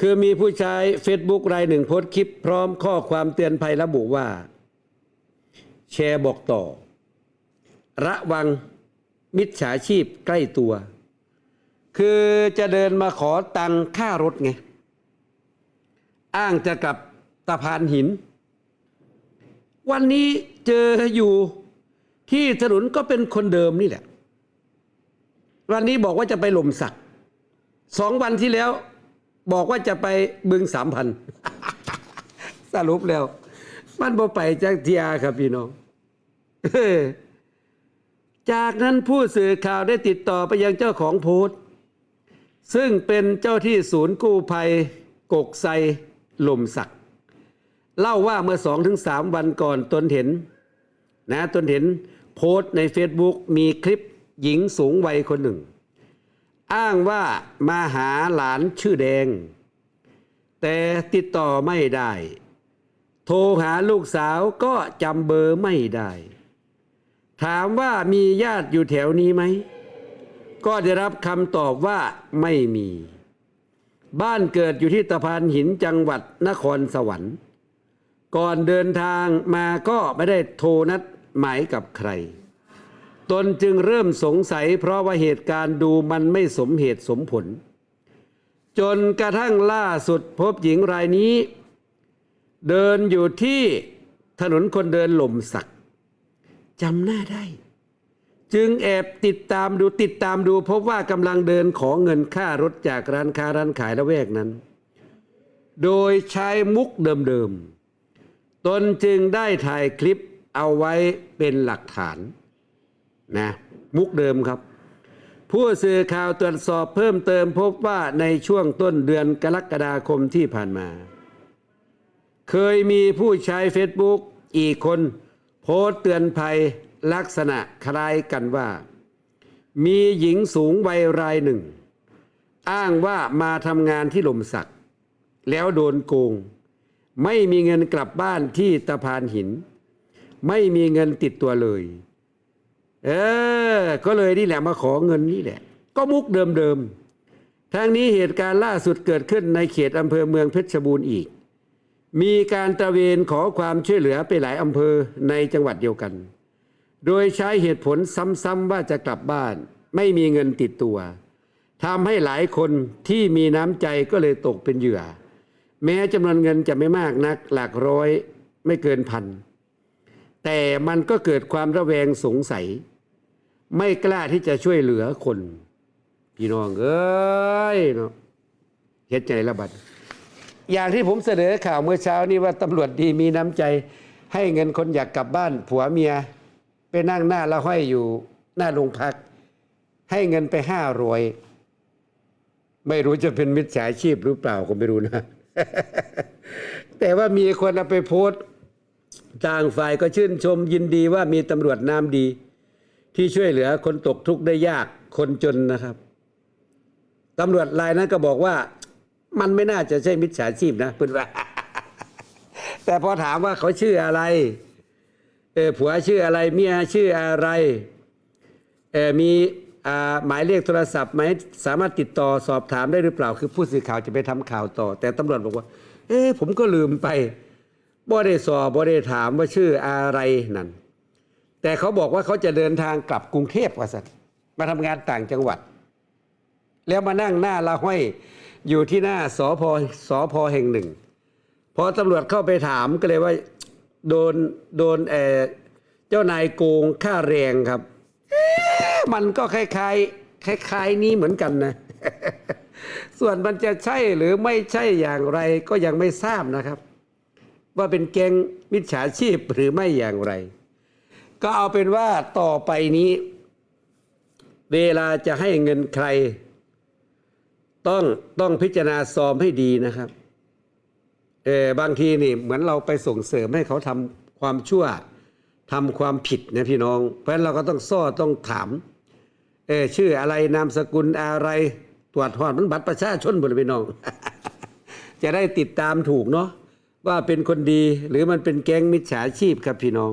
คือมีผู้ใช้ Facebook รายหนึ่งโพสต์คลิปพร้อมข้อความเตือนภัยระบุว่า แชร์บอกต่อ ระวังมิจฉาชีพใกล้ตัว คือจะเดินมาขอตังค่ารถไง อ้างจะกลับตะพานหิน วันนี้เจออยู่ที่ถนนก็เป็นคนเดิมนี่แหละ วันนี้บอกว่าจะไปหล่มสัก สองวันที่แล้ว บอกว่าจะไปบึงสามพันสรุปแล้ว มันบ่ไปจากเทียครับพี่น้องจากนั้นผู้สื่อข่าวได้ติดต่อไปยังเจ้าของโพสต์ซึ่งเป็นเจ้าที่ศูนย์กู้ภัย กกไซลมสัก เล่าว่าเมื่อสองถึงสามวันก่อนตนเห็น นะตนเห็นโพสต์ใน Facebook มีคลิปหญิงสูงวัยคนหนึ่ง อ้างว่ามาหาหลานชื่อแดง แต่ติดต่อไม่ได้ โทรหาลูกสาวก็จำเบอร์ไม่ได้ ถามว่ามีญาติอยู่แถวนี้ไหม ก็ได้รับคำตอบว่าไม่มี บ้านเกิดอยู่ที่ตะพานหินจังหวัดนครสวรรค์ ก่อนเดินทางมาก็ไม่ได้โทรนัดหมายกับใคร ตนจึงเริ่มสงสัย เพราะว่าเหตุการณ์ดูมันไม่สมเหตุสมผล จนกระทั่งล่าสุดพบหญิงรายนี้ เดินอยู่ที่ถนนคนเดินหล่มสักจำหน้าได้ จึงแอบติดตามดูติดตามดู พบว่ากำลังเดินขอเงินค่ารถจากร้านค้าร้านขายละแวกนั้น โดยใช้มุกเดิมๆตนจึงได้ถ่ายคลิปเอาไว้เป็นหลักฐาน นะมุกเดิมครับ ผู้สื่อข่าวตรวจสอบเพิ่มเติมพบว่าในช่วงต้นเดือนกรกฎาคมที่ผ่านมา เคยมีผู้ใช้ Facebook อีกคน โพสต์เตือนภัยลักษณะคล้ายกันว่า มีหญิงสูงวัยรายหนึ่ง อ้างว่ามาทำงานที่หล่มสัก แล้วโดนโกง ไม่มีเงินกลับบ้านที่ตะพานหิน ไม่มีเงินติดตัวเลย เออ ก็เลยนี่แหละมาขอเงินนี่แหละ ก็มุกเดิมๆทั้งนี้เหตุการณ์ล่าสุดเกิดขึ้นในเขตอำเภอเมืองเพชรบูรณ์อีก มีการตระเวนขอความช่วยเหลือไปหลายอำเภอในจังหวัดเดียวกัน โดยใช้เหตุผลซ้ำๆว่าจะกลับบ้าน ไม่มีเงินติดตัวทำให้หลายคนที่มีน้ำใจก็เลยตกเป็นเหยื่อ แม้จำนวนเงินจะไม่มากนัก หลักร้อยไม่เกินพัน แต่มันก็เกิดความระแวงสงสัย ไม่กล้าที่จะช่วยเหลือคน พี่น้องเอ้ยเนาะเฮ็ดใจระบัดอย่างที่ผมเสนอข่าวเมื่อเช้านี้ว่าตำรวจดีมีน้ำใจ ให้เงินคนอยากกลับบ้าน ผัวเมีย ไปนั่งหน้าละห้อยอยู่หน้าโรงพัก ให้เงินไปห้าร้อยไม่รู้จะเป็นมิจฉาชีพหรือเปล่าก็ไม่รู้นะ แต่ว่ามีคนเอาไปโพสต์ต่างฝ่ายก็ชื่นชมยินดีว่ามีตำรวจน้ำดี ที่ช่วยเหลือคนตกทุกข์ได้ยากคนจนนะครับตำรวจรายนั้นก็บอกว่า มันไม่น่าจะใช่มิจฉาชีพนะเพื่อนว่า แต่พอถามว่าเขาชื่ออะไรเออผัวชื่ออะไรเมียชื่ออะไรเออมีหมายเลขโทรศัพท์ไหมสามารถติดต่อสอบถามได้หรือเปล่า คือผู้สื่อข่าวจะไปทำข่าวต่อ แต่ตำรวจบอกว่า เอ๊ะผมก็ลืมไปบ่ได้สอบบ่ได้ถามว่าชื่ออะไรนั่น แต่เขาบอกว่าเขาจะเดินทางกลับกรุงเทพว่าสันมาทำงานต่างจังหวัด แล้วมานั่งหน้าละห้อยอยู่ที่หน้าสอพอสอพอแห่งหนึ่ง พอตำรวจเข้าไปถามก็เลยว่าโดนโดนเออเจ้านายโกงค่าแรงครับ มันก็คล้ายๆคล้ายๆนี้เหมือนกันนะ ส่วนมันจะใช่หรือไม่ใช่อย่างไรก็ยังไม่ทราบนะครับ ว่าเป็นแกงมิจฉาชีพหรือไม่อย่างไร ก็เอาเป็นว่าต่อไปนี้ เวลาจะให้เงินใคร ต้องต้องพิจารณาซอมให้ดีนะครับเออบางทีนี่เหมือนเราไปส่งเสริมให้เขาทำความชั่วทำความผิดนะพี่น้อง เพราะฉะนั้นเราก็ต้องซ่อต้องถามเออชื่ออะไรนามสกุลอะไร ตรวจหอดมันบัตรประชาชนบนพี่น้อง จะได้ติดตามถูกเนาะว่าเป็นคนดีหรือมันเป็นแก๊งมิจฉาชีพครับพี่น้อง